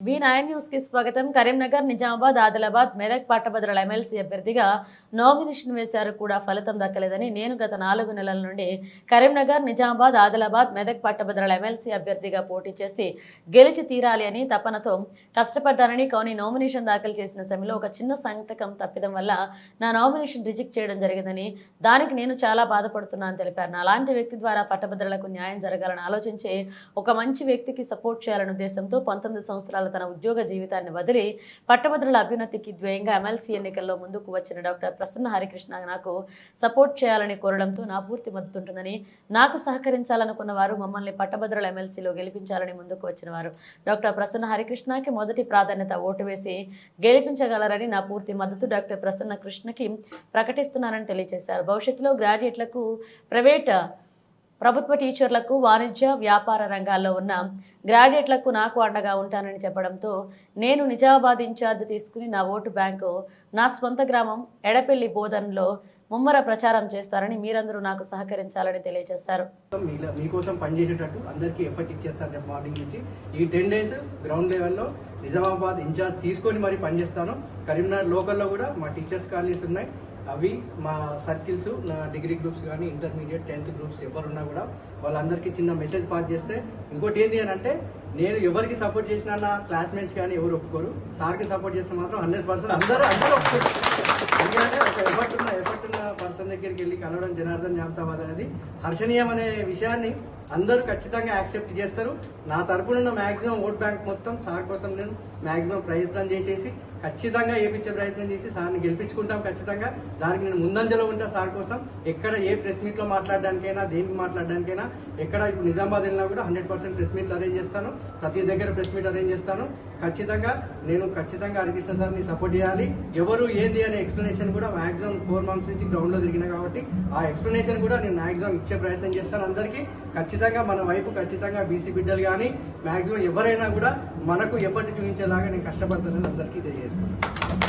V nine న్యూస్కి స్వాగతం. కరీంనగర్ నిజామాబాద్ ఆదిలాబాద్ మెదక్ పట్టభద్రుల ఎమ్మెల్సీ అభ్యర్థిగా నామినేషన్ వేశారు కూడా ఫలితం దక్కలేదని నేను గత నాలుగు నెలల నుండి కరీంనగర్ నిజామాబాద్ ఆదిలాబాద్ మెదక్ పట్టభద్రుల ఎమ్మెల్సీ అభ్యర్థిగా పోటీ చేసి గెలిచి తీరాలి అని తపనతో కష్టపడ్డానని కానీ నామినేషన్ దాఖలు చేసిన సమయంలో ఒక చిన్న సంతకం తప్పిదం వల్ల నా నామినేషన్ రిజెక్ట్ చేయడం జరిగిందని దానికి నేను చాలా బాధపడుతున్నానని తెలిపారు. నా అలాంటి వ్యక్తి ద్వారా పట్టభద్రులకు న్యాయం జరగాలని ఆలోచించి ఒక మంచి వ్యక్తికి సపోర్ట్ చేయాలనే ఉద్దేశంతో పంతొమ్మిది సంవత్సరాల తన ఉద్యోగ జీవితాన్ని వదిలి పట్టభద్రుల అభ్యున్నతికి ద్వయంగా ఎమ్మెల్సీ ఎన్నికల్లో ముందుకు వచ్చిన డాక్టర్ ప్రసన్న హరికృష్ణ నాకు సపోర్ట్ చేయాలని కోరడంతో నా పూర్తి మద్దతుంటుందని నాకు సహకరించాలనుకున్న వారు మమ్మల్ని పట్టభద్రుల ఎమ్మెల్సీలో గెలిపించాలని ముందుకు వచ్చిన వారు. డాక్టర్ ప్రసన్న హరికృష్ణకి మొదటి ప్రాధాన్యత ఓటు వేసి గెలిపించగలరని నా పూర్తి మద్దతు డాక్టర్ ప్రసన్న కృష్ణకి ప్రకటిస్తున్నారని తెలియజేశారు. భవిష్యత్తులో గ్రాడ్యుయేట్లకు ప్రైవేట్ ప్రభుత్వ టీచర్లకు వాణిజ్య వ్యాపార రంగాల్లో ఉన్న గ్రాడ్యుయేట్లకు నాకు అండగా ఉంటానని చెప్పడంతో నేను నిజామాబాద్ ఇన్ఛార్జ్ తీసుకుని నా ఓటు బ్యాంకు నా స్వంత గ్రామం ఎడపెల్లి బోధన్లో ముమ్మర ప్రచారం చేస్తారని మీరందరూ నాకు సహకరించాలని తెలియజేశారు. మీకోసం పనిచేసేటట్టు అందరికీ ఎఫర్ట్ ఇచ్చేస్తాను రేపు మార్నింగ్ నుంచి. ఈ టెన్ డేస్ గ్రౌండ్ లెవెల్లో నిజామాబాద్ ఇన్ఛార్జ్ తీసుకొని మరి పనిచేస్తాను కరీంనగర్ లోకల్లో కూడా మా టీచర్స్ కాలనీస్ ఉన్నాయి. అవి మా సర్కిల్స్ నా డిగ్రీ గ్రూప్స్ కానీ ఇంటర్మీడియట్ టెన్త్ గ్రూప్స్ ఎవరున్నా కూడా వాళ్ళందరికీ చిన్న మెసేజ్ పాస్ చేస్తే ఇంకోటి ఏంటి అని అంటే నేను ఎవరికి సపోర్ట్ చేసినా నా క్లాస్మేట్స్ కానీ ఎవరు ఒప్పుకోరు. సార్కి సపోర్ట్ చేస్తే మాత్రం హండ్రెడ్ పర్సెంట్ అందరూ అందరూ ఒప్పుకోరు. ఎందుకంటే ఒక ఎఫర్ట్ ఉన్న ఎఫర్ట్ ఉన్న పర్సన్ దగ్గరికి వెళ్ళి కలవడం జనార్దన్ జాబితాబాద్ అనేది హర్షణీయం అనే విషయాన్ని అందరూ ఖచ్చితంగా యాక్సెప్ట్ చేస్తారు. నా తరపున ఉన్న మాక్సిమం ఓట్ బ్యాంక్ మొత్తం సార్ కోసం నేను మాక్సిమం ప్రయత్నం చేసేసి ఖచ్చితంగా ఏపించే ప్రయత్నం చేసి సార్ని గెలిపించుకుంటాం ఖచ్చితంగా. దానికి నేను ముందంజలో ఉంటా సార్ కోసం. ఎక్కడ ఏ ప్రెస్ మీట్లో మాట్లాడడానికైనా దేనికి మాట్లాడడానికైనా ఎక్కడ ఇప్పుడు నిజామాబాద్ వెళ్ళినా కూడా హండ్రెడ్ పర్సెంట్ ప్రెస్ మీట్లు అరేంజ్ చేస్తాను. ప్రతి దగ్గర ప్రెస్ మీట్ అరేంజ్ చేస్తాను. ఖచ్చితంగా నేను ఖచ్చితంగా హరికృష్ణ సార్ని సపోర్ట్ చేయాలి. ఎవరు ఏంది అనే ఎక్స్ప్లెనేషన్ కూడా మ్యాక్సిమం ఫోర్ మంత్స్ నుంచి గ్రౌండ్లో తిరిగిన కాబట్టి ఆ ఎక్స్ప్లెనేషన్ కూడా నేను మ్యాక్సిమం ఇచ్చే ప్రయత్నం చేస్తాను అందరికీ. ఖచ్చితంగా ఖచ్చితంగా మన వైపు ఖచ్చితంగా బీసీ బిడ్డలు కానీ మాక్సిమం ఎవరైనా కూడా మనకు ఎఫర్ట్ చూపించేలాగా నేను కష్టపడతానని అందరికీ తెలియజేసుకున్నాను